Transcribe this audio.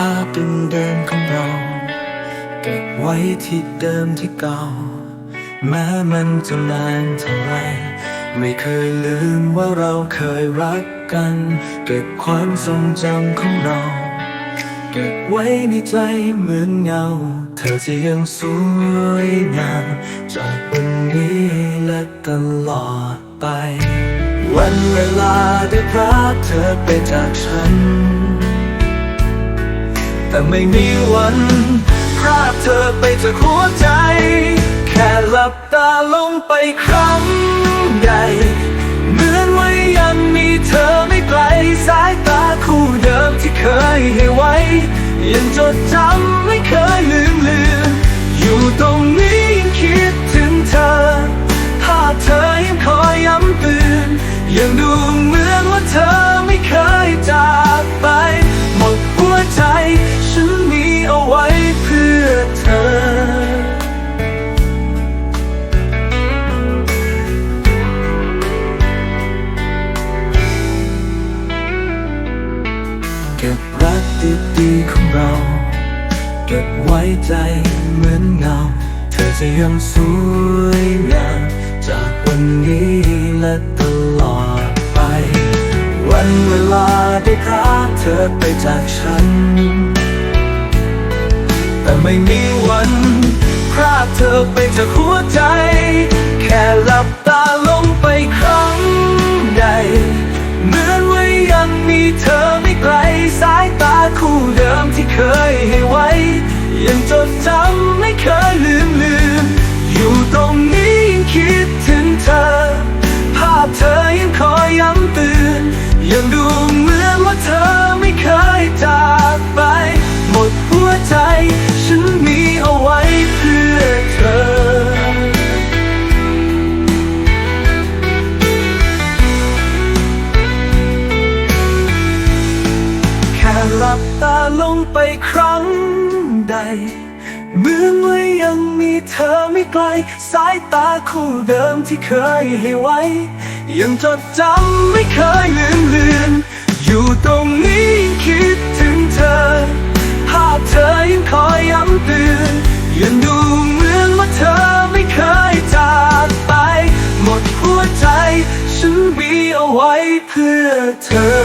พาเดิมๆของเรา เก็บไว้ที่เดิมที่เก่า แม้มันจะนานเท่าไรไม่เคยลืมว่าเราเคยรักกัน เก็บความทรงจำของเรา เก็บไว้ในใจเหมือนเงา เธอจะยังสวยงามจากวันนี้และตลอดไป วันเวลาได้พรากเธอไปจากฉัน แต่ไม่มีวันพรากเธอไปจากหัวใจ แค่หลับตาลงไปครั้งใหญ่เหมือนว่ายังมีเธอไม่ไกลสายตาคู่เดิมที่เคยให้ไว้ ยังจดจำไม่เคยลืมเลือนอยู่ตรงนี้ยังคิดถึงเธอภาพเธอยังคอยย้ำเตือนยังดูเหมือนว่าเธอไม่เคยจาก รักดีๆของเรา เก็บไว้ใจเหมือนเงา เธอจะยังสวยงามจากวันนี้และตลอดไป วันเวลาได้พรากเธอไปจากฉัน แต่ไม่มีวันพรากเธอไปจากหัวใจ แค่หลับ เธอไม่ไกลสายตาคู่เดิมที่เคยให้ไว้ ยังจดจำ ลงไปครั้งใดเหมือนว่ายังมีเธอไม่ไกล สายตาคู่เดิมที่เคยให้ไว้ ยังจดจำไม่เคยลืมเลือน อยู่ตรงนี้ยังคิดถึงเธอ ภาพเธอยังคอยย้ำเตือนยังดูเหมือนว่าเธอไม่เคยจากไป หมดหัวใจ ฉันมีเอาไว้เพื่อเธอ